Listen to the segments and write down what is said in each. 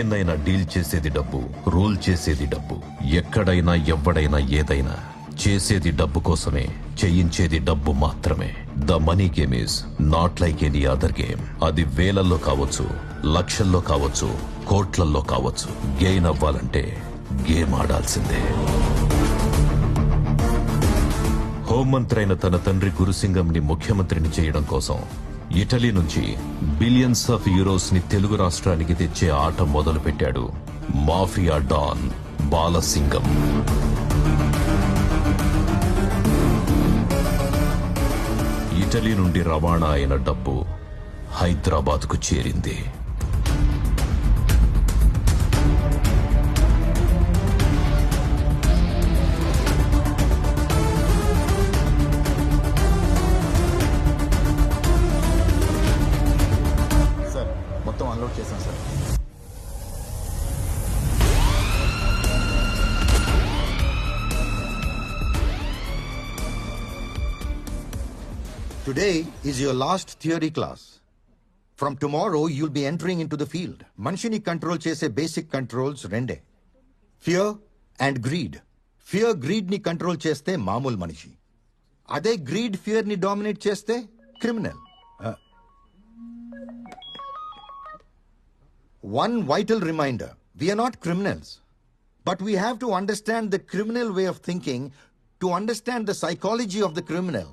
దేన్నైనా డీల్ చేసేది డబ్బు రూల్ చేసేది డబ్బు. ఎక్కడైనా ఎవడైనా ఏదైనా చేసేది డబ్బు కోసమే చేయించేది డబ్బు మాత్రమే. The money game is not like any other game. అది వేలల్లో కావచ్చు లక్షల్లో కావచ్చు కోట్లల్లో కావచ్చు. గెయిన్ అవ్వాలంటే గేమ్ ఆడాల్సిందే. హోంమంత్రి అయిన తన తండ్రి గురుసింగంని ముఖ్యమంత్రిని చేయడం కోసం ఇటలీ నుంచి బిలియన్స్ ఆఫ్ యూరోస్ని తెలుగు రాష్ట్రానికి తెచ్చే ఆట మొదలుపెట్టాడు మాఫియా డాన్ బాలసింగం. ఇటలీ నుండి రవాణా అయిన డబ్బు హైదరాబాద్కు చేరింది. మొత్తం అన్లోడ్ చేశాం sir. Today is your last theory class. From tomorrow, you'll be entering into the field. మనిషిని కంట్రోల్ చేసే బేసిక్ కంట్రోల్స్ రెండే. ఫియర్ అండ్ గ్రీడ్ ఫియర్ గ్రీడ్ని కంట్రోల్ చేస్తే మామూలు మనిషి. అదే గ్రీడ్ ఫియర్ని డామినేట్ చేస్తే criminal One vital reminder we are not criminals, but we have to understand the criminal way of thinking to understand the psychology of the criminal.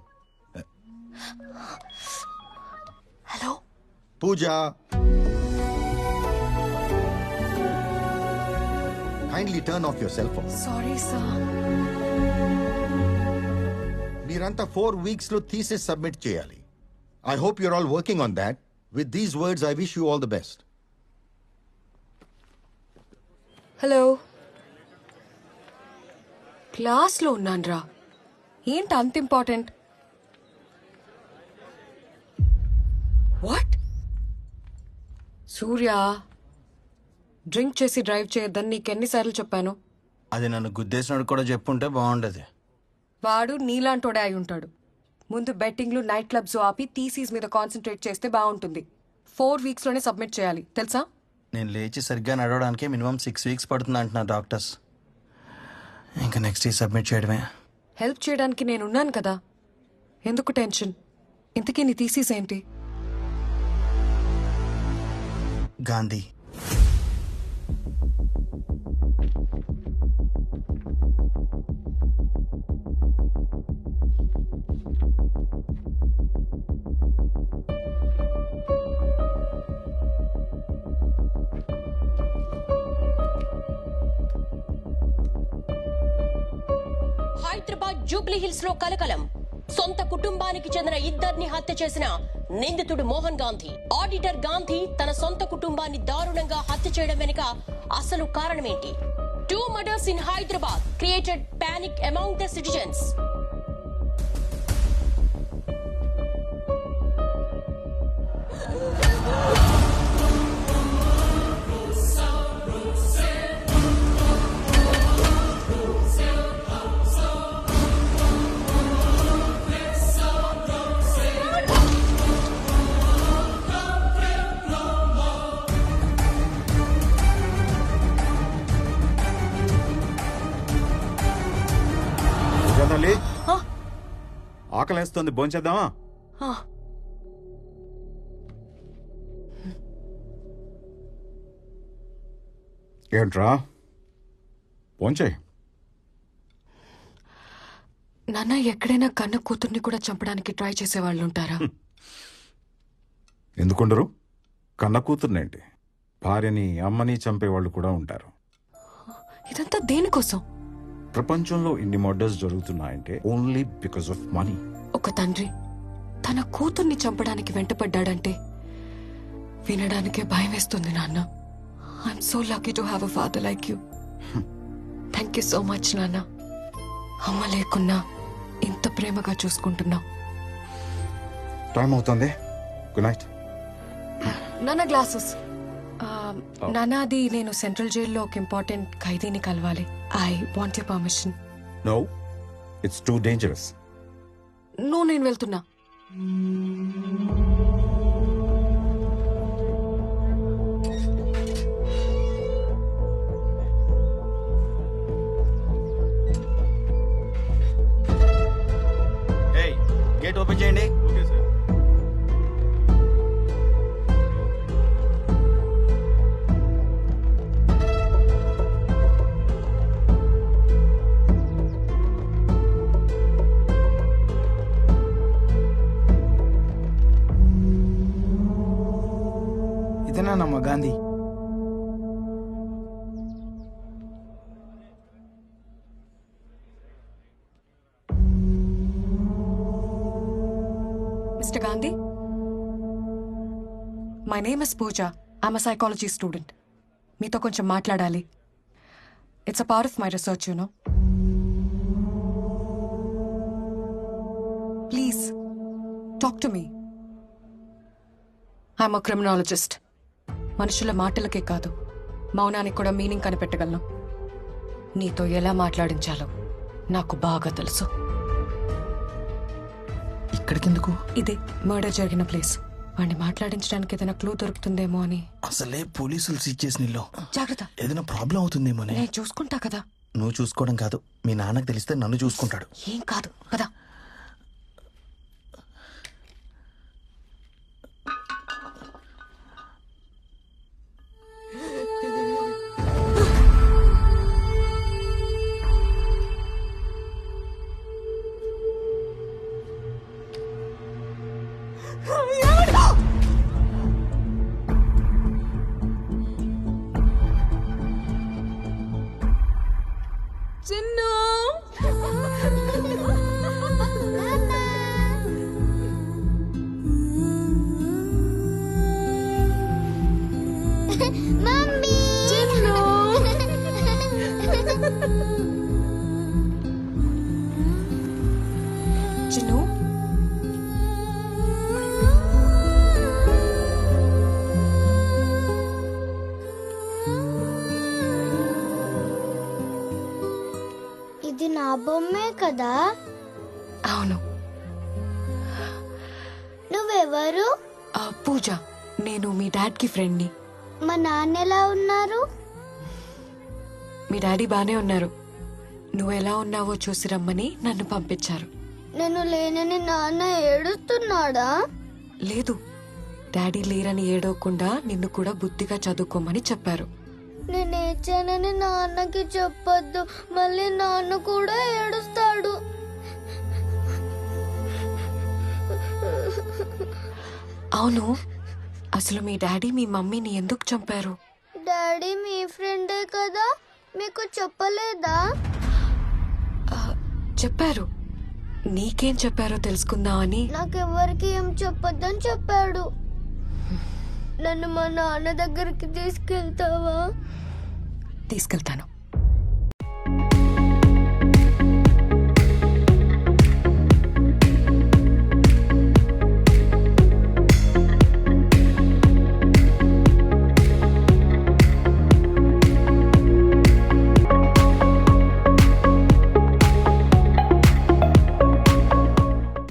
Hello Pooja. Kindly turn off your cell phone. Sorry sir మీరంతా four weeks లో thesis submit చేయాలి I hope you're all working on that with these words I wish you all the best Hello. క్లాస్లో ఉన్నాన్రా. ఏంటి అంత important? What? Surya drink చేసి drive చేయొద్దని నీకెన్నిసార్లు చెప్పాను? అది నన్ను గుద్దేసినట్టు కూడా చెప్పుంటే బాగుండేది. వాడు నీలాంటోడే అయి ఉంటాడు. ముందు బెట్టింగ్లు నైట్ క్లబ్స్ ఆపి థీసీస్ మీద కాన్సన్ట్రేట్ చేస్తే బాగుంటుంది. ఫోర్ వీక్స్లోనే సబ్మిట్ చేయాలి. తెలుసా? నేను లేచి సరిగ్గా నడవడానికి మినిమం సిక్స్ వీక్స్ పడుతుంది అంటున్నారు డాక్టర్స్. ఇంకా నెక్స్ట్ ఈ సబ్మిట్ చేయడమే. హెల్ప్ చేయడానికి నేనున్నాను కదా. ఎందుకు టెన్షన్? ఇంతకీ నీ థీసీస్ ఏంటి? గాంధీ హైదరాబాద్ జూబ్లీ హిల్స్లో కలకలం. సొంత కుటుంబానికి చెందిన ఇద్దరిని హత్య చేసిన నిందితుడు మోహన్ గాంధీ. ఆడిటర్ గాంధీ తన సొంత కుటుంబాన్ని దారుణంగా హత్య చేయడం వెనుక అసలు కారణమేంటి? Two murders in Hyderabad created panic among the citizens ఆకలేస్తుంది భోంచేద్దామా ఏంట్రా? భోంచే నాన్న ఎక్కడైనా కన్న కూతుర్ని కూడా చంపడానికి ట్రై చేసే వాళ్ళు ఉంటారా ఎందుకుండరు? కన్న కూతుర్నేంటి? భార్యని అమ్మని చంపేవాళ్ళు కూడా ఉంటారు. ఇదంతా దేనికోసం? ప్రపంచంలో ఇన్ని మర్డర్స్ జరుగుతున్నాయంటే ఓన్లీ బికాస్ ఆఫ్ మనీ. ఒక తండ్రి తన కూతుర్ని చంపడానికి వెంటపడ్డాడంటే వినడానికే భయం వేస్తుంది నాన్న. I'm so lucky to have a father like you thank you so much నాన్న. అమ్మ లేకున్నా ఇంత ప్రేమగా చూసుకుంటున్నావు. టైం అవుతుంది. గుడ్ నైట్ నాన్న గ్లాసెస్ నాన్న అది నేను సెంట్రల్ జైల్లో ఒక ఇంపార్టెంట్ ఖైదీని కలవాలి. I want you permission no it's too dangerous నువ్వు నేను వెళ్తున్నా. గేట్ ఓపెన్ చేయండి. Okay sir. ఇతనేనమ్మా Gandhi? Mister Gandhi? My name is Pooja I'm a psychology student మీతో కొంచెం మాట్లాడాలి. It's a part of my research you know please talk to me I'm a criminologist మనుషుల మాటలకే కాదు మౌనానికి కూడా మీనింగ్ కనిపెట్టగలను. నీతో ఎలా మాట్లాడించాలో నాకు బాగా తెలుసు. ఇక్కడికెందుకు? ఇదే మర్డర్ జరిగిన ప్లేస్. వాడిని మాట్లాడించడానికి ఏదైనా క్లూ దొరుకుతుందేమో అని. అసలే పోలీసులు సీజ్ చేసిన ఇల్లు. జాగ్రత్త. ఏదైనా ప్రాబ్లం అవుతుందేమోనే నేను చూసుకుంటా కదా. నువ్వు చూసుకోవడం కాదు. మీ నాన్నకు తెలిస్తే నన్ను చూసుకుంటాడు. ఏం కాదు. కదా మమ్మీ. చిన్ను. నా బొమ్మే కదా? అవును. నువ్వెవరు? ఆ, పూజ. నేను మీ డాడ్కి ఫ్రెండ్ని. మా నాన్న ఎలా ఉన్నారు? మీ డాడీ బానే ఉన్నారు. నువ్వు ఎలా ఉన్నావో చూసి రమ్మని నన్ను పంపించారు. నేను లేనని నాన్న ఏడుస్తున్నాడా? లేదు. డాడీ లేరని ఏడవకుండా నిన్ను కూడా బుద్ధిగా చదువుకోమని చెప్పారు. నేను ఏడ్చానని నాన్నకి చెప్పొద్దు. మళ్ళీ నాన్న కూడా ఏడుస్తాడు. అవును. అసలు మీ డాడీ మీ మమ్మీని ఎందుకు చంపారు? డాడీ మీ ఫ్రెండే కదా. మీకు చెప్పలేదా? చెప్పారు. నీకేం చెప్పారో తెలుసుకుందామని. నాకెవ్వరికి ఏం చెప్పొద్దని చెప్పాడు. నన్ను మా నాన్న దగ్గరికి తీసుకెళ్తావా? తీసుకెళ్తాను.